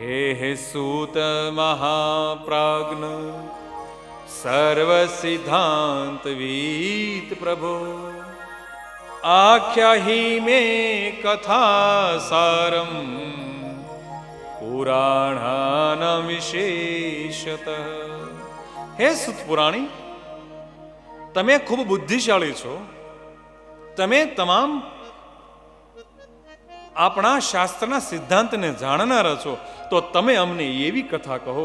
હે સૂત મહાપ્રાજ્ઞ આખ્યાહી મે કથા સારમ પુરાણાન વિશેષત. હે સુત પુરાણી, તમે ખૂબ બુદ્ધિશાળી છો. તમે તમામ આપણા શાસ્ત્રના સિદ્ધાંતને જાણનારા છો, તો તમે અમને એવી કથા કહો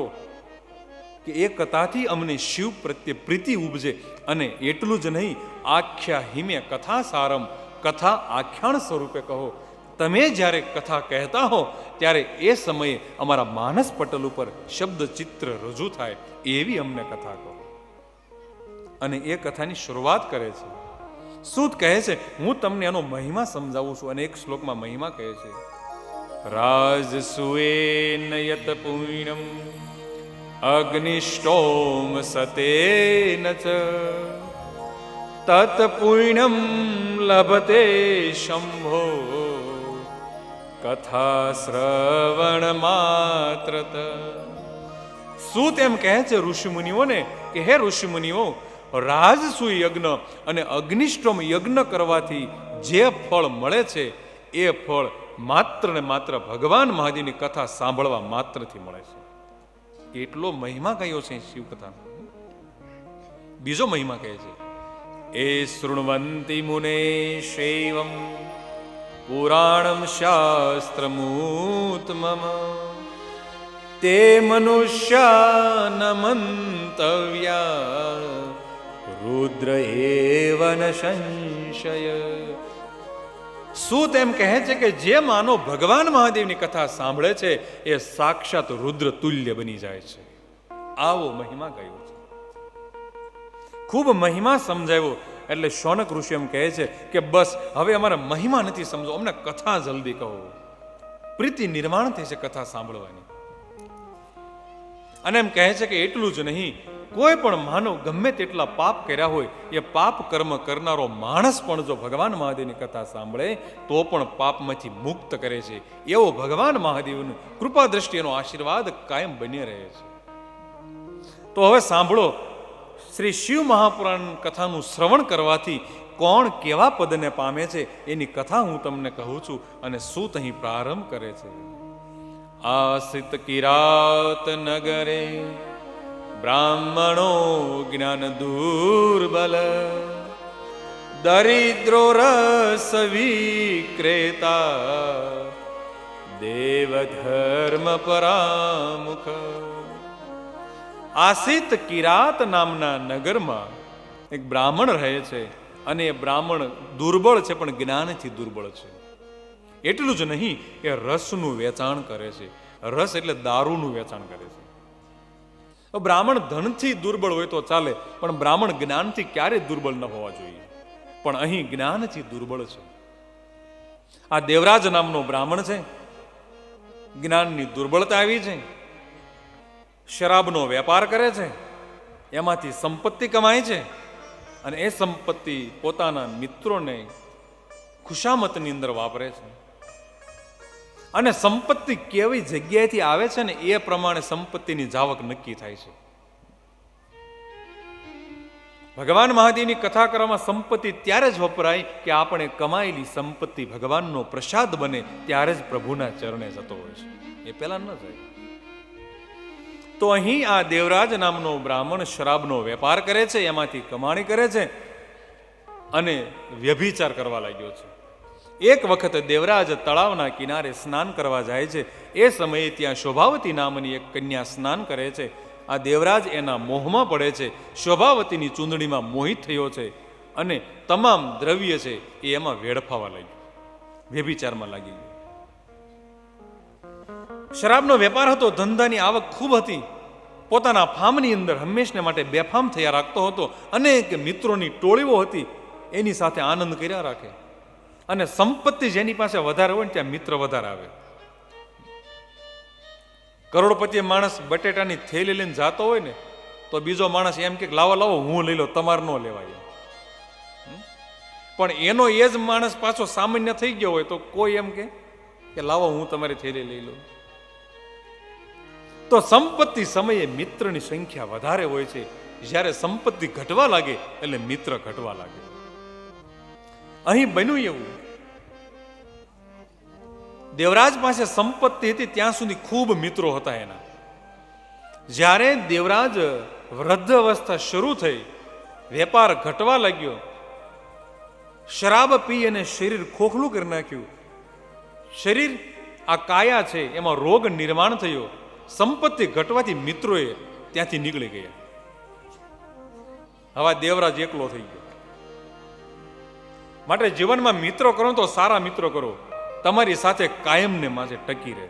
કે એ કથાથી અમને શિવ પ્રત્યે પ્રીતિ ઉપજે અને એટલું જ નહીં, આખ્યા હિમે કથા સારમ, કથા આખ્યાન સ્વરૂપે કહો. તમે જ્યારે કથા કહેતા હો, ત્યારે એ સમયે અમારા માનસ પટલ ઉપર શબ્દ ચિત્ર રજૂ થાય, એવી અમને કથા કહો. અને એ કથાની શરૂઆત કરે છે. સૂત કહે છે, હું તમને એનો મહિમા સમજાવું છું અને એક શ્લોકમાં મહિમા કહે છે, રાજ સુએ નયત પુણ્યમ અગ્નિષ્ટોમ સતેન ચ, તત પુણ્યમ લભતે શંભો, કથા શ્રવણ માત્ર સૂત એમ કહે છે ઋષિમુનિઓને કે, હે ઋષિમુનિઓ રાજસુ યજ્ઞ અને અગ્નિષ્ટોમ યજ્ઞ કરવાથી જે ફળ મળે છે, એ ફળ માત્ર ને માત્ર ભગવાન મહાદેવની કથા સાંભળવા માત્રથી મળે છે. એટલો મહિમા કયો છે શિવકથાનો. બીજો મહિમા કહે છે, એ શૃણવંતી મુને શૈવમ, પુરાણમ શાસ્ત્રમૂતમમ તે મનુષ્યા ન મંતવ્યા રુદ્ર એવન સંશય. શું તેમ કહે છે કે જે માનો ભગવાન મહાદેવની કથા સાંભળે છે, એ સાક્ષાત રુદ્ર તુલ્ય બની જાય છે. આવો મહિમા ગયો છે. ખૂબ મહિમા સમજાવ્યો એટલે શૌનક ઋષિ એમ કહે છે કે બસ, હવે અમારા મહિમા નથી સમજો અમને કથા જલ્દી કહો. પ્રીતિ નિર્માણ થઈ છે કથા સાંભળવાની. અને એમ કહે છે કે એટલું જ નહીં કોઈ પણ માનવ ગમે તેટલા પાપ કર્યા હોય, એ પાપ કર્મ કરનારો માણસ પણ જો ભગવાન મહાદેવની કથા સાંભળે, તો પણ પાપમાંથી મુક્ત કરે છે. એવો ભગવાન મહાદેવનું કૃપા દ્રષ્ટિનો આશીર્વાદ કાયમ બની રહે છે. તો હવે સાંભળો, શ્રી શિવ મહાપુરાણ કથાનું શ્રવણ કરવાથી કોણ કેવા પદને પામે છે, એની કથા હું તમને કહું છું અને શું અહીં પ્રારંભ કરે છે. આસિત કિરાત નગરે બ્રાહ્મણો જ્ઞાન દુર્બલ દરિદ્રો રસ વિક્રેતા. દેવધર્મ પરામુખ. આસિત કિરાત નામના નગરમાં એક બ્રાહ્મણ રહે છે અને એ બ્રાહ્મણ દુર્બળ છે, પણ જ્ઞાનથી દુર્બળ છે. એટલું જ નહીં કે રસનું વેચાણ કરે છે. રસ એટલે દારૂનું વેચાણ કરે છે. તો બ્રાહ્મણ ધનથી દુર્બળ હોય તો ચાલે, પણ બ્રાહ્મણ જ્ઞાનથી ક્યારેય દુર્બળ ન હોવા જોઈએ? પણ અહીં જ્ઞાનથી દુર્બળ છે. આ દેવરાજ નામનો બ્રાહ્મણ છે. જ્ઞાનની દુર્બળતા આવી છે. શરાબનો વેપાર કરે છે. એમાંથી સંપત્તિ કમાય છે. અને એ સંપત્તિ પોતાના મિત્રોને ખુશામતની અંદર વાપરે છે. અને સંપત્તિ કેવી જગ્યાએથી આવે છે ને એ પ્રમાણે સંપત્તિની જાવક નક્કી થાય છે. ભગવાન મહાદેવની કથા કરવામાં સંપત્તિ ત્યારે જ વપરાય કે આપણે કમાયેલી સંપત્તિ ભગવાનનો પ્રસાદ બને ત્યારે જ પ્રભુના ચરણે જતો હોય છે. એ પહેલા ન જાય. તો અહીં આ દેવરાજ નામનો બ્રાહ્મણ શરાબનો વેપાર કરે છે, એમાંથી કમાણી કરે છે અને વ્યભિચાર કરવા લાગ્યો છે. એક વખત દેવરાજ તળાવના કિનારે સ્નાન કરવા જાય છે. એ સમયે ત્યાં શોભાવતી નામની એક કન્યા સ્નાન કરે છે. આ દેવરાજ એના મોહમાં પડે છે. શોભાવતીની ચૂંદડીમાં મોહિત થયો છે અને તમામ દ્રવ્ય છે એ એમાં વેડફાવા લાગ્યું. વ્યભિચારમાં લાગી ગયું. શરાબનો વેપાર હતો. ધંધાની આવક ખૂબ હતી. પોતાના ફામની અંદર હંમેશને માટે બેફામ થયા રાખતો હતો. અનેક મિત્રોની ટોળીઓ હતી. એની સાથે આનંદ કર્યા રાખે. અને સંપત્તિ જેની પાસે વધારે હોય ને ત્યાં મિત્ર વધારે આવે. કરોડપતિ માણસ બટેટાની થેલી લઈને જાતો હોય ને, તો બીજો માણસ એમ કે લાવો લાવો, હું લઈ લો, તમારે ન લેવાય પણ એનો એ જ માણસ પાછો સામાન્ય થઈ ગયો હોય તો કોઈ એમ કે લાવો, હું તમારી થેલી લઈ લઉં. તો સંપત્તિ સમયે મિત્રની સંખ્યા વધારે હોય છે. જ્યારે સંપત્તિ ઘટવા લાગે, એટલે મિત્ર ઘટવા લાગે. અહીં બન્યું એવું. દેવરાજ પાસે સંપત્તિ હતી, ત્યાં સુધી ખૂબ મિત્રો હતા એના. જ્યારે દેવરાજ વૃદ્ધ અવસ્થા શરૂ થઈ, વેપાર ઘટવા લાગ્યો, શરાબ પી અને શરીર ખોખલું કરી નાખ્યું. શરીર આ કાયા છે, એમાં રોગ નિર્માણ થયો. સંપત્તિ ઘટવાથી મિત્રોએ ત્યાંથી નીકળી ગયા. હવે દેવરાજ એકલો થઈ ગયો. માટે જીવનમાં મિત્રો કરો તો સારા મિત્રો કરો. તમારી સાથે કાયમને માથે ટકી રહે.